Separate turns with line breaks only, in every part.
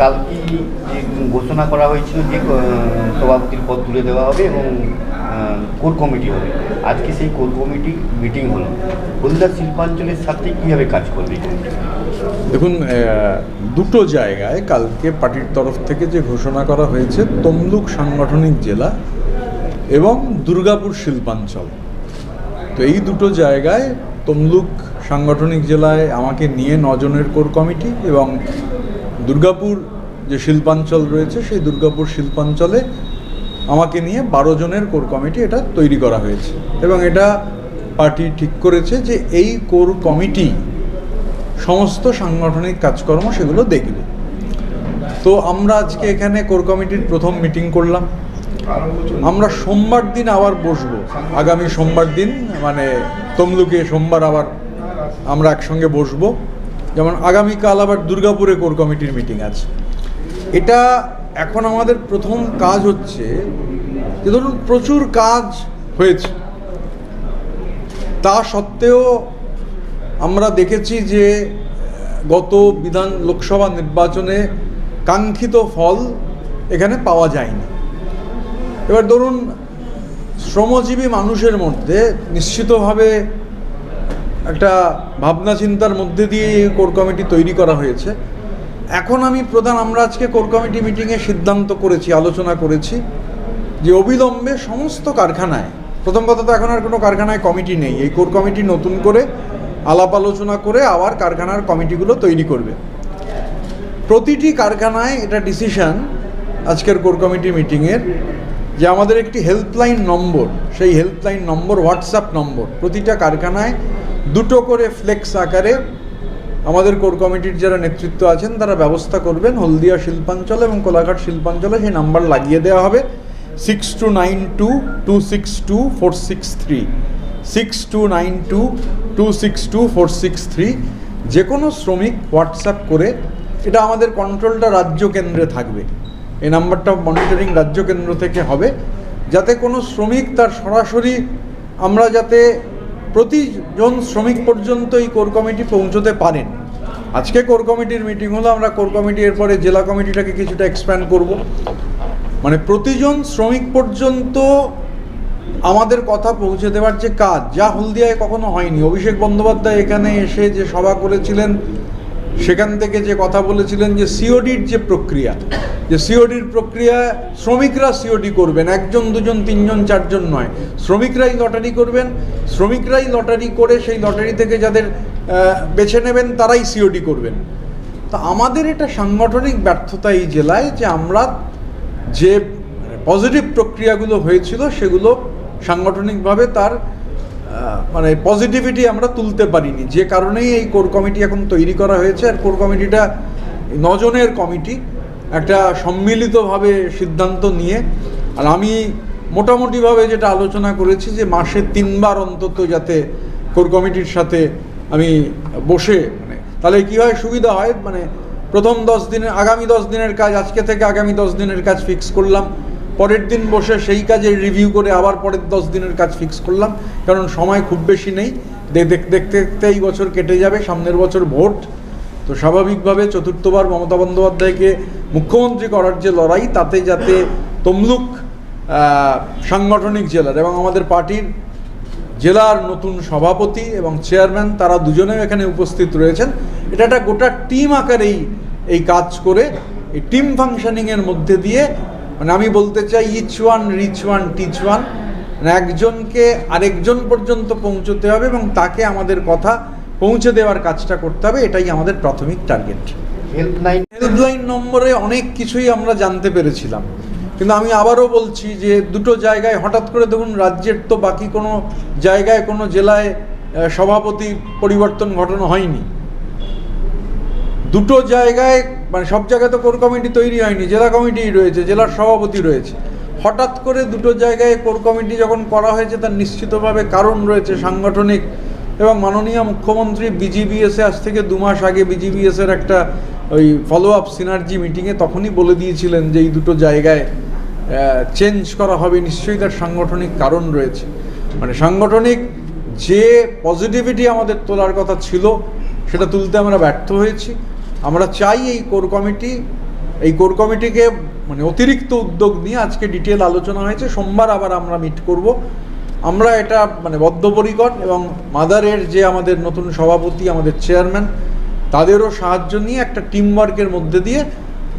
কাল কি যে ঘোষণা করা হয়েছিল যে সভাপতির পদ তুলে দেওয়া হবে এবং কোর কমিটি হবে। আজকে সেই কোর কমিটি মিটিং হলো। হলদার শিল্পাঞ্চলের সাথে কীভাবে কাজ করবে
দেখুন দুটো জায়গায় কালকে পার্টির তরফ থেকে যে ঘোষণা করা হয়েছে, তমলুক সাংগঠনিক জেলা এবং দুর্গাপুর শিল্পাঞ্চল। তো এই দুটো জায়গায় তমলুক সাংগঠনিক জেলায় আমাকে নিয়ে নজনের কোর কমিটি এবং দুর্গাপুর যে শিল্পাঞ্চল রয়েছে, সেই দুর্গাপুর শিল্পাঞ্চলে আমাকে নিয়ে বারো জনের কোর কমিটি এটা তৈরি করা হয়েছে। এবং এটা পার্টি ঠিক করেছে যে এই কোর কমিটি সমস্ত সাংগঠনিক কাজকর্ম সেগুলো দেখবে। তো আমরা আজকে এখানে কোর কমিটির প্রথম মিটিং করলাম। আমরা সোমবার দিন আবার বসব। আগামী সোমবার দিন মানে তমলুকে সোমবার আবার আমরা একসঙ্গে বসবো। যেমন আগামীকাল আবার দুর্গাপুরে কোর কমিটির মিটিং আছে। এটা এখন আমাদের প্রথম কাজ হচ্ছে যে ধরুন প্রচুর কাজ হয়েছে। তা সত্ত্বেও আমরা দেখেছি যে গত বিধান লোকসভা নির্বাচনে কাঙ্ক্ষিত ফল এখানে পাওয়া যায়নি। এবার ধরুন শ্রমজীবী মানুষের মধ্যে নিশ্চিতভাবে একটা ভাবনা চিন্তার মধ্যে দিয়ে এই কোর কমিটি তৈরি করা হয়েছে। এখন আমি প্রধান, আমরা আজকে কোর কমিটি মিটিংয়ে সিদ্ধান্ত করেছি, আলোচনা করেছি যে অবিলম্বে সমস্ত কারখানায়, প্রথম কথা তো এখন আর কোনো কারখানায় কমিটি নেই, এই কোর কমিটি নতুন করে আলাপ আলোচনা করে আবার কারখানার কমিটিগুলো তৈরি করবে। প্রতিটি কারখানায় এটা ডিসিশন আজকের কোর কমিটি মিটিংয়ের যে আমাদের একটি হেল্পলাইন নম্বর, সেই হেল্পলাইন নম্বর, হোয়াটসঅ্যাপ নম্বর, প্রতিটা কারখানায় দুটো করে ফ্লেক্স আকারে আমাদের কোর কমিটির যারা নেতৃত্ব আছেন, তারা ব্যবস্থা করবেন হলদিয়া শিল্পাঞ্চল এবং কোলাঘাট শিল্পাঞ্চলে সেই নাম্বার লাগিয়ে দেওয়া হবে। Six two nine two two six two four six three six two nine two two six two four six three যে কোনো শ্রমিক হোয়াটসঅ্যাপ করে, এটা আমাদের কন্ট্রোলটা রাজ্য কেন্দ্রে থাকবে। এই নাম্বারটা মনিটরিং রাজ্য কেন্দ্র থেকে হবে। যাতে কোনো শ্রমিক তার সরাসরি আমরা যাতে প্রতিজন শ্রমিক পর্যন্ত এই কোর কমিটি পৌঁছতে পারেন। আজকে কোর কমিটির মিটিং হলো, আমরা কোর কমিটি এরপরে জেলা কমিটিটাকে কিছুটা এক্সপ্যান্ড করব। মানে প্রতিজন শ্রমিক পর্যন্ত আমাদের কথা পৌঁছে দেওয়ার যে কাজ, যা হলদিয়ায় কখনো হয়নি। অভিষেক বন্দ্যোপাধ্যায় এখানে এসে যে সভা করেছিলেন, সেখান থেকে যে কথা বলেছিলেন যে সিওডির যে প্রক্রিয়া যে সিওডির প্রক্রিয়া শ্রমিকরা সিওডি করবেন, একজন, দুজন, তিনজন, চারজন নয়। শ্রমিকরাই লটারি করবেন, শ্রমিকরাই লটারি করে সেই লটারি থেকে যাদের বেছে নেবেন, তারাই সিওডি করবেন। তা আমাদের এটা সাংগঠনিক ব্যর্থতা এই জেলায় যে আমরা যে পজিটিভ প্রক্রিয়াগুলো হয়েছিল, সেগুলো সাংগঠনিকভাবে তার মানে পজিটিভিটি আমরা তুলতে পারিনি। যে কারণেই এই কোর কমিটি এখন তৈরি করা হয়েছে, আর কোর কমিটিটা নজনের কমিটি একটা সম্মিলিতভাবে সিদ্ধান্ত নিয়ে, আর আমি মোটামুটিভাবে যেটা আলোচনা করেছি যে মাসে তিনবার অন্তত যাতে কোর কমিটির সাথে আমি বসে মানে তাহলে কী হয় সুবিধা হয়? মানে প্রথম দশ দিনের, আগামী দশ দিনের কাজ, আজকে থেকে আগামী দশ দিনের কাজ ফিক্স করলাম, পরের দিন বসে সেই কাজের রিভিউ করে আবার পরের দশ দিনের কাজ ফিক্স করলাম, কারণ সময় খুব বেশি নেই দেখ- দেখতে দেখতে এই বছর কেটে যাবে, সামনের বছর ভোট তো স্বাভাবিকভাবে চতুর্থবার মমতা বন্দ্যোপাধ্যায়কে মুখ্যমন্ত্রী করার যে লড়াই, তাতে যাতে তমলুক সাংগঠনিক জেলার এবং আমাদের পার্টির জেলার নতুন সভাপতি এবং চেয়ারম্যান, তারা দুজনেও এখানে উপস্থিত রয়েছেন। এটা একটা গোটা টিম আকারেই এই কাজ করে, এই টিম ফাংশনিংয়ের মধ্যে দিয়ে মানে আমি বলতে চাই each one reach one teach one একজনকে আরেকজন পর্যন্ত পৌঁছতে হবে এবং তাকে আমাদের কথা পৌঁছে দেওয়ার কাজটা করতে হবে এটাই আমাদের প্রাথমিক টার্গেট
হেল্পলাইন
হেল্পলাইন নম্বরে অনেক কিছুই আমরা জানতে পেরেছিলাম। কিন্তু আমি আবারও বলছি যে দুটো জায়গায় হঠাৎ করে দেখুন রাজ্যের তো বাকি কোনো জায়গায় কোনো জেলায় সভাপতি পরিবর্তন ঘটানো হয়নি। দুটো জায়গায় মানে সব জায়গায় তো কোর কমিটি তৈরি হয়নি জেলা কমিটি রয়েছে জেলার সভাপতি রয়েছে। হঠাৎ করে দুটো জায়গায় কোর কমিটি যখন করা হয়েছে তার নিশ্চিতভাবে কারণ রয়েছে সাংগঠনিক এবং মাননীয় মুখ্যমন্ত্রী বিজিবিএসে আজ থেকে দু মাস আগে বিজিবিএসের একটা ওই ফলো আপ সিনার্জি মিটিংয়ে তখনই বলে দিয়েছিলেন যে এই দুটো জায়গায় চেঞ্জ করা হবে। নিশ্চয়ই তার সাংগঠনিক কারণ রয়েছে। মানে সাংগঠনিক যে পজিটিভিটি আমাদের তোলার কথা ছিল, সেটা তুলতে আমরা ব্যর্থ হয়েছি। আমরা চাই এই কোর কমিটি এই কোর কমিটিকে মানে অতিরিক্ত উদ্যোগ নিয়ে আজকে ডিটেল আলোচনা হয়েছে। সোমবার আবার আমরা মিট করব। আমরা এটা মানে বদ্ধপরিকর এবং মাদারের যে আমাদের নতুন সভাপতি আমাদের চেয়ারম্যান তাদেরও সাহায্য নিয়ে একটা টিম ওয়ার্কের মধ্যে দিয়ে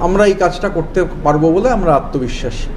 আমরা এই কাজটা করতে পারব বলে আমরা আত্মবিশ্বাসী।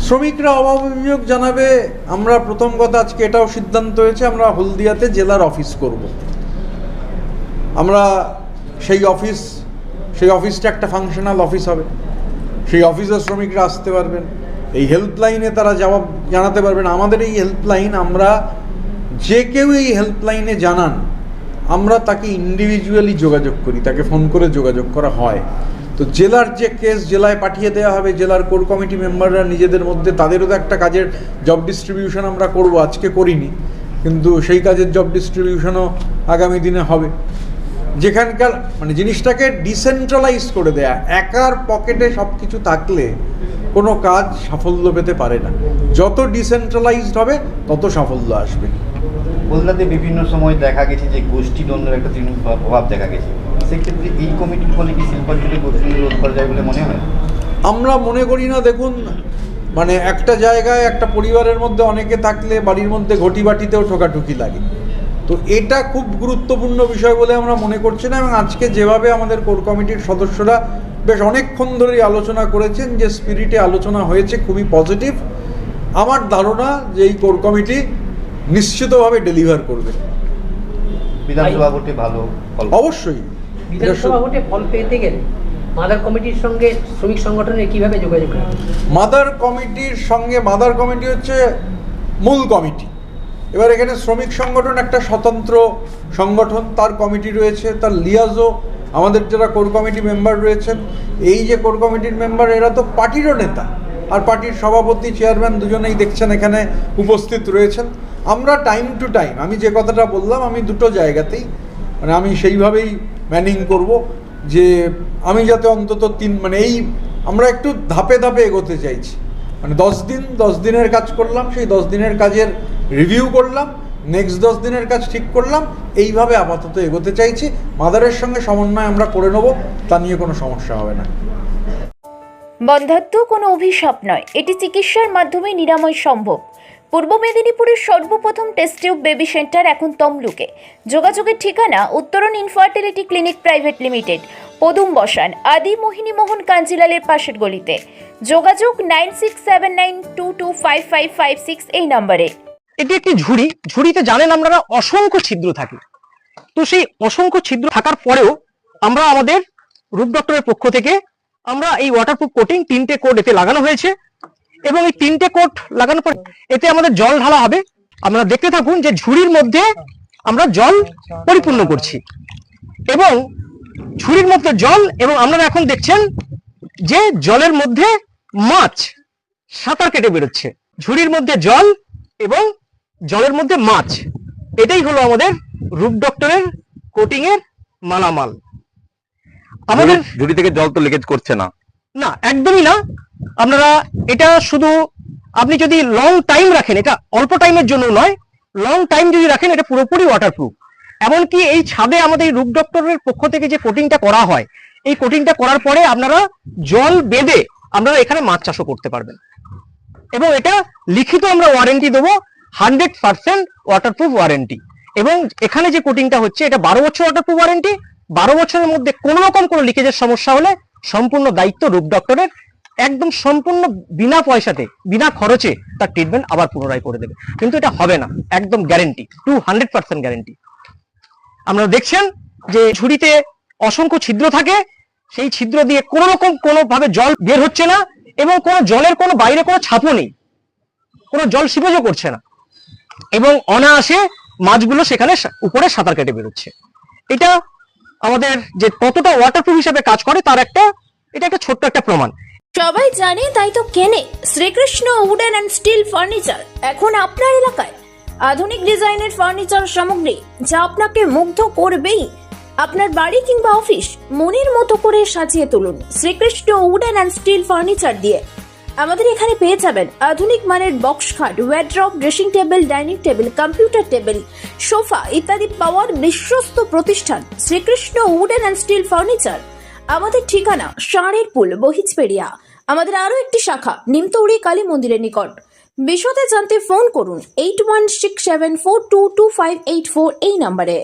শ্রমিকরা অভাব অভিযোগ জানাবে আমরা প্রথম কথা আজকে এটাও সিদ্ধান্ত হয়েছে আমরা হলদিয়াতে জেলার অফিস করব। আমরা সেই অফিস সেই অফিসটা একটা ফাংশনাল অফিস হবে। সেই অফিসে শ্রমিকরা আসতে পারবেন। এই হেল্পলাইনে তারা জবাব জানাতে পারবেন আমাদের এই হেল্পলাইন আমরা যে কেউ এই হেল্পলাইনে জানান, আমরা তাকে ইন্ডিভিজুয়ালি যোগাযোগ করি, তাকে ফোন করে যোগাযোগ করা হয়। তো জেলার যে কেস জেলায় পাঠিয়ে দেওয়া হবে, জেলার কোর কমিটি মেম্বাররা নিজেদের মধ্যে, তাদেরও তো একটা কাজের জব ডিস্ট্রিবিউশন আমরা করব, আজকে করিনি। কিন্তু সেই কাজের জব ডিস্ট্রিবিউশনও আগামী দিনে হবে। যেখানকার মানে জিনিসটাকে ডিসেন্ট্রালাইজ করে দেয়া, একার পকেটে সব কিছু থাকলে কোনো কাজ সাফল্য পেতে পারে না। যত ডিসেন্ট্রালাইজড হবে তত সাফল্য আসবে।
বলদাতে বিভিন্ন সময় দেখা গেছে যে গোষ্ঠী দ্বন্দ্বের একটা তৃণমূল প্রভাব দেখা গেছে। সেক্ষেত্রে এই কমিটির ফলে কি শিল্পাঞ্চলে গোষ্ঠী রোধ করা যায় বলে মনে হয়?
আমরা মনে করি না দেখুন মানে একটা জায়গায় একটা পরিবারের মধ্যে অনেকে থাকলে বাড়ির মধ্যে ঘটি বাটিতেও ঠোকাঠুকি লাগে। তো এটা খুব গুরুত্বপূর্ণ বিষয় বলে আমরা মনে করছি না এবং আজকে যেভাবে আমাদের কোর কমিটির সদস্যরা বেশ অনেকক্ষণ ধরেই আলোচনা করেছেন যে স্পিরিটে আলোচনা হয়েছে খুবই পজিটিভ। আমার ধারণা যে এই কোর কমিটি নিশ্চিতভাবে ডেলিভার করবে।
বিধানসভা ভোটে ভালো
অবশ্যই।
বিধানসভা ভোটে ফল পেতে গেলে মাদার কমিটির সঙ্গে শ্রমিক সংগঠনের কীভাবে যোগাযোগ
মাদার কমিটির সঙ্গে মাদার কমিটি হচ্ছে মূল কমিটি। এবার এখানে শ্রমিক সংগঠন একটা স্বতন্ত্র সংগঠন তার কমিটি রয়েছে তার লিয়াজও আমাদের যারা কোর কমিটি মেম্বার রয়েছেন, এই যে কোর কমিটির মেম্বার, এরা তো পার্টিরও নেতা। আর পার্টির সভাপতি, চেয়ারম্যান দুজনেই দেখছেন এখানে উপস্থিত রয়েছেন। আমরা টাইম টু টাইম, আমি যে কথাটা বললাম, আমি দুটো জায়গাতেই মানে আমি সেইভাবেই ম্যানিং করব যে আমি যাতে অন্তত তিন মানে এই আমরা একটু ধাপে ধাপে এগোতে চাইছি। মানে দশ দিন, দশ দিনের কাজ করলাম, সেই দশ দিনের কাজের রিভিউ করলাম। নেক্সট দশ দিনের কাজ ঠিক করলাম, এইভাবে আপাতত এগোতে চাইছি। মাদারের সঙ্গে সমন্বয় আমরা করে নেব, তা নিয়ে কোনো সমস্যা হবে না।
বন্ধ্যাত্ব কোনো অভিশাপ নয়, এটি চিকিৎসার মাধ্যমে নিরাময় সম্ভব। পূর্ব মেদিনীপুরের সর্বপ্রথম টেস্ট টিউব বেবি সেন্টার এখন তমলুকে। যোগাযোগের ঠিকানা উত্তরণ ইনফার্টিলিটি ক্লিনিক প্রাইভেট লিমিটেড পদুম বসান আদি মোহিনী মোহন কাঞ্জিলালের পাশের গলিতে। যোগাযোগ nine six seven nine two two five five five six এই নম্বরে।
এটি একটি ঝুড়ি। ঝুড়িতে জানেন আমরা অসংখ্য ছিদ্র থাকে। তো সেই অসংখ্য ছিদ্র থাকার পরেও আমরা আমাদের রূপ ডক্টরের পক্ষ থেকে আমরা এই ওয়াটারপ্রুফ কোটিং তিনটে কোট এতে লাগানো হয়েছে এবং এই তিনটে কোট লাগানোর পর এতে আমাদের জল ঢালা হবে। আপনারা দেখতে থাকুন যে ঝুড়ির মধ্যে আমরা জল পরিপূর্ণ করছি এবং ঝুড়ির মধ্যে জল এবং আপনারা এখন দেখছেন যে জলের মধ্যে মাছ সাঁতার কেটে বেরোচ্ছে। ঝুড়ির মধ্যে জল এবং জলের মধ্যে মাছ। এটাই হলো আমাদের রূপ ডক্টরের কোটিং এর মালামাল। আমাদের
ঝুড়ি থেকে জল তো লিকেজ করছে না।
না একদমই না। আপনারা এটা শুধু আপনি যদি লং টাইম রাখেন এটা অল্প টাইমের জন্য নয় লং টাইম যদি রাখেন এটা পুরোপুরি ওয়াটারপ্রুফ এমনকি এই ছাদে আমাদের এই রূপ ডক্টরের পক্ষ থেকে যে কোটিংটা করা হয় এই কোটিংটা করার পরে আপনারা জল বেঁধে আপনারা এখানে মাছ চাষও করতে পারবেন। এবং এটা লিখিত আমরা ওয়ারেন্টি দেবো হান্ড্রেড পার্সেন্ট ওয়াটারপ্রুফ ওয়ারেন্টি এবং এখানে যে কোটিংটা হচ্ছে, এটা বারো বছর ওয়াটারপ্রুফ ওয়ারেন্টি বারো বছরের মধ্যে কোনো রকম কোনো লিকেজের সমস্যা হলে সম্পূর্ণ দায়িত্ব রূপ ডক্টরের একদম সম্পূর্ণ বিনা পয়সাতে, বিনা খরচে তার ট্রিটমেন্ট আবার পুনরায় করে দেবে। কিন্তু এটা হবে না, একদম guarantee to hundred percent guarantee আপনারা দেখছেন যে ঝুড়িতে অসংখ্য ছিদ্র থাকে, সেই ছিদ্র দিয়ে কোনো রকম কোনো ভাবে জল বের হচ্ছে না, এবং কোনো জলের কোনো বাইরে কোনো ছাপও নেই। কোনো জল সিপেজও করছে না। এবং অনায়াসে মাছগুলো সেখানে উপরে সাঁতার কেটে বেরোচ্ছে। এটা আমাদের যে কতটা ওয়াটারপ্রুফ হিসেবে কাজ করে তার একটা, এটা একটা ছোট্ট একটা প্রমাণ।
সবাই জানে, তাই তো কেনে। Shrikrishna wooden and steel furniture এখন আপনার এলাকায়। আধুনিক ডিজাইনের ফার্নিচার সামগ্রী যা আপনাকে মুগ্ধ করবেই। আপনার বাড়ি কিংবা অফিস মনের মতো করে সাজিয়ে তুলুন Shrikrishna wooden and steel furniture দিয়ে। আমাদের এখানে পেয়ে যাবেন আধুনিক মানের বক্স খাট wardrobe dressing table dining table computer table sofa ইত্যাদি পাওয়ার বিশ্বস্ত প্রতিষ্ঠান Shrikrishna wooden and steel furniture আমাদের ঠিকানা ষাঁড়ের পুল বহিজপেড়িয়া আমাদের আরও একটি শাখা, নিমতৌড়ি কালী মন্দিরের নিকট। বিশদে জানতে ফোন করুন eight one six seven four two two five eight four এই নম্বরে